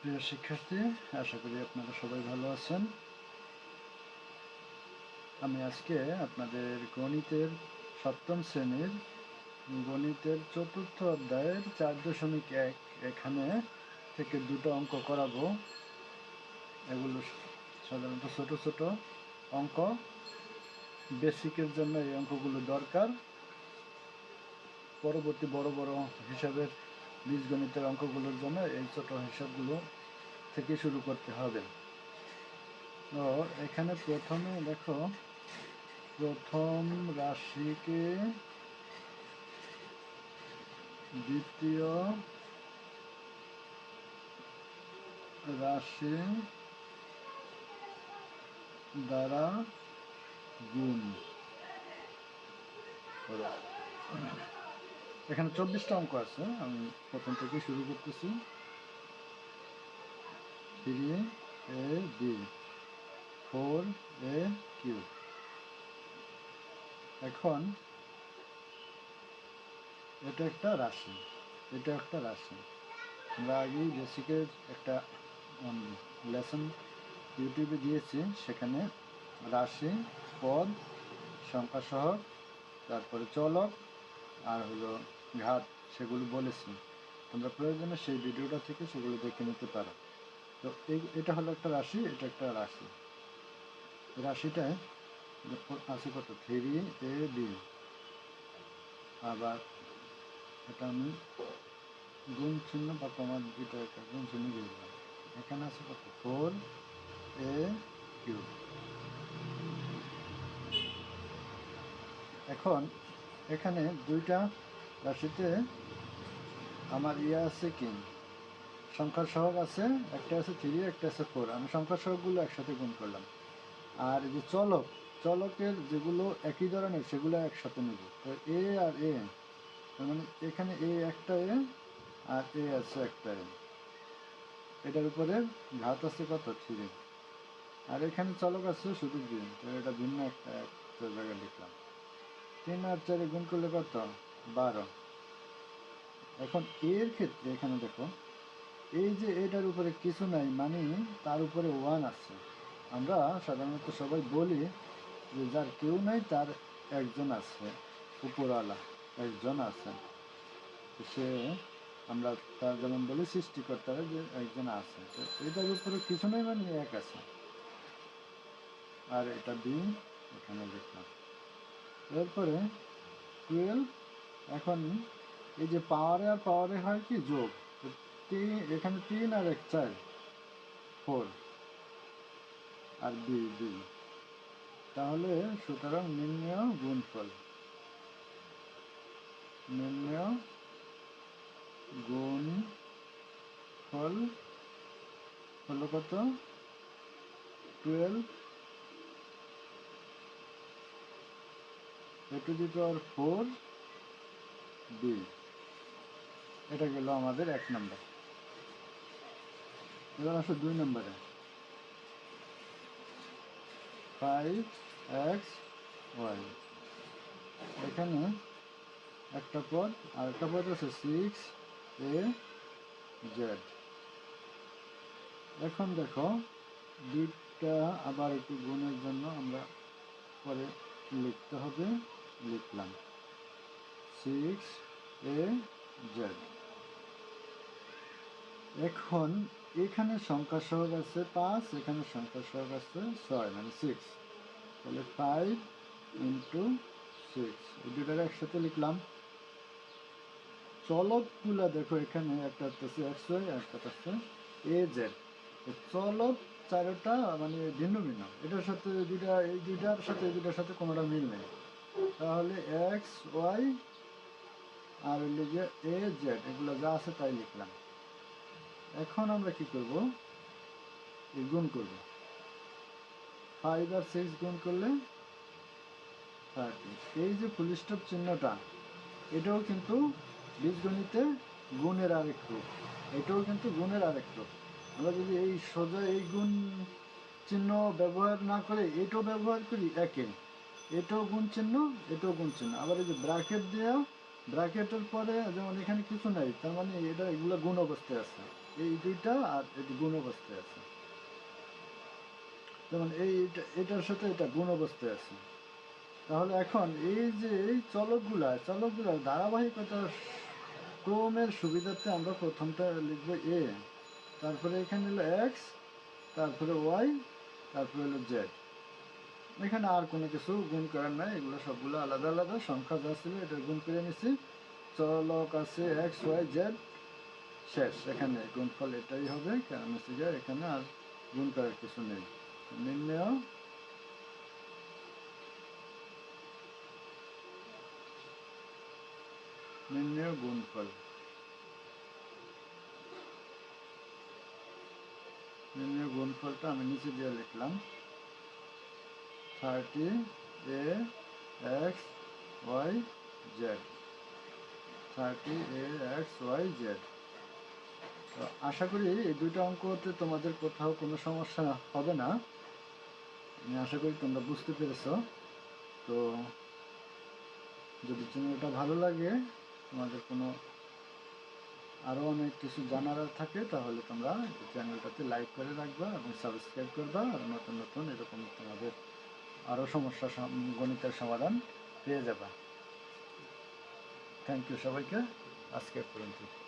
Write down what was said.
প্রিয় শিক্ষার্থী, আশা করি আপনারা সবাই ভালো আছেন। আমি আজকে আপনাদের গণিতের সপ্তম শ্রেণির গণিতের চতুর্থ অধ্যায়ের চার দশমিক এক এখানে থেকে দুটো অঙ্ক করাবো। এগুলো সাধারণত ছোট ছোট অঙ্ক। বেসিকের জন্য এই অঙ্কগুলো দরকার। পরবর্তী বড় বড় হিসাবের বীজগণিতের অঙ্কগুলোর জন্য এই ছোট হিসাবগুলো থেকে শুরু করতে হবে তো এখানে প্রথমে দেখো, প্রথম রাশিকে দ্বিতীয় রাশি দ্বারা গুণ। এখানে চব্বিশটা অঙ্ক আছে, আমি প্রথম থেকে শুরু করতেছি। Three A B, four A, Q. এখন এটা একটা রাশি, এটা একটা রাশি। আমরা আগেই বেসিকের একটা লেসন ইউটিউবে দিয়েছি, সেখানে রাশি, পদ সংখ্যা সহগ তারপরে চলক, আর হলো ঘাট সেগুলো বলেছি। তোমরা প্রয়োজনে সেই ভিডিওটা থেকে সেগুলো দেখে নিতে পারো। তো এই, এটা হলো একটা রাশি, এটা একটা রাশি। রাশিটায় আছে কত? থ্রি এ বি আবার এটা আমি গুণ চিহ্ন বা কমার দুটো একটা গুণ চিহ্ন দিয়ে দিলাম। এখানে আছে কত? ফোর এ কিউ এখন এখানে দুইটা রাশিতে আমার ইয়ে আছে কি? সংখ্যার সহগ আছে, একটা আছে থ্রি, একটা আছে ফোর। আমি সংখ্যার সহগগুলো একসাথে গুণ করলাম। আর যে চলক, চলকের যেগুলো একই ধরনের, সেগুলো একসাথে নেব। তো এ আর এ মানে এখানে এ একটা এ, আর এ আছে একটা এ। এটার উপরে ঘাত আছে কত? থ্রি। আর এখানে চলক আছে শুধু দুই তো এটা ভিন্ন একটা একটা জায়গায় লিখলাম। তিন আর চারে গুণ করলে কত? বারো। এখন এর ক্ষেত্রে এখানে দেখো, এই যে এটার উপরে কিছু নাই মানে তার উপরে ওয়ান আছে। আমরা সাধারণত সবাই বলি যে যার কেউ নাই, তার একজন আছে, উপরওয়ালা একজন আছে। সে আমরা তার যেমন বলি সৃষ্টিকর্তা যে একজন আছে। তো এটার উপরে কিছু নেই মানে এক আছে। আর এটা বি, এখানে লিখলাম এরপরে টুয়েলভ এখন এই যে পাওয়ারে আর পাওয়ারে হয় কি যোগ? তিন, এখানে তিন আর এক চার ফোর আর দুই দুই তাহলে সুতরাং নির্ণয় গুণফল। নির্ণয় গুণ ফল হলো কত? Twelve A to the power four B এটা গেল আমাদের এক নম্বর। এবার আসো দুই নম্বরে। ফাইভ এক্স ওয়াই এখানে একটা পদ, আর একটা পদ আছে সিক্স এ জেড এখন দেখো, দুইটা আবার একটু গুণের জন্য আমরা পরে লিখতে হবে, লিখলাম। Six A Z. এখন এখানে সংখ্যা সহগ আছে পাঁচ, এখানে সংখ্যা সহগ আছে ছয় মানে সিক্স তাহলে ফাইভ ইন্টু সিক্স এই দুটার একসাথে লিখলাম। চলকগুলা দেখো এখানে একটা আছে এক্স ওয়াই একটা আছে এ জেড চলক চারোটা মানে ভিন্ন ভিন্ন। এটার সাথে দুইটা, এই দুইটার সাথে, এই দুইটার সাথে কোনোটা মিল নেই। তাহলে এক্স ওয়াই আর হইলে যে এ, জেড, এগুলো যা আছে তাই লিখলাম। এখন আমরা কি করব? গুণ করব। ফাইভ আর সিক্স গুণ করলে থার্টি এই যে ফুল স্টপ চিহ্নটা, এটাও কিন্তু বীজগণিতে গুণের আরেক রূপ। এটাও কিন্তু গুণের আরেক রূপ। আমরা যদি এই সোজা এই গুণ চিহ্ন ব্যবহার না করে এটাও ব্যবহার করি, একে। এটাও গুণ চিহ্ন, এটাও গুণ চিহ্ন। আবার এই যে ব্র্যাকেট দেওয়া ব্র্যাকেটের পরে যেমন এখানে কিছু নাই, তার মানে এটা এগুলো গুণ অবস্থায় আছে। এই দুইটা আর এটি গুণ অবস্থায় আছে। যেমন এই এটার সাথে এটা গুণ অবস্থায় আছে। তাহলে এখন এই যে এই চলকগুলা, চলকগুলার ধারাবাহিকতার ক্রমের সুবিধার্থে আমরা প্রথমটা লিখব এ, তারপরে এখানে হলো এক্স, তারপরে ওয়াই, তারপরে হলো জেড। এখানে আর কোনো কিছু গুণ করার নাই, এগুলো সবগুলো আলাদা আলাদা, সংখ্যা যা ছিল এটা গুণ করে নিছি। চলক আছে এক্স ওয়াই জেড শেষ। এখানে গুণফল এটাই হবে, কারণ হচ্ছে যে এখানে আর গুণ করার কিছু নেই। নির্ণয় নির্ণয় গুণফল। নির্ণয় গুণফলটা আমি নিচে দিয়ে লিখলাম। Thirty, A, X, Y, Z. Thirty, A, X, Y, Z. তো আশা করি এই দুটো অঙ্কতে তোমাদের কোথাও কোনো সমস্যা হবে না। আমি আশা করি তোমরা বুঝতে পেরেছ। তো যদি চ্যানেলটা ভালো লাগে, তোমাদের কোনো আরও অনেক কিছু জানার থাকে, তাহলে তোমরা চ্যানেলটাতে লাইক করে রাখবা এবং সাবস্ক্রাইব করবা আর নতুন নতুন এরকম তোমাদের আরও সমস্যা সম- গণিতের সমাধান পেয়ে যাবা। থ্যাংক ইউ সবাইকে আজকে পর্যন্ত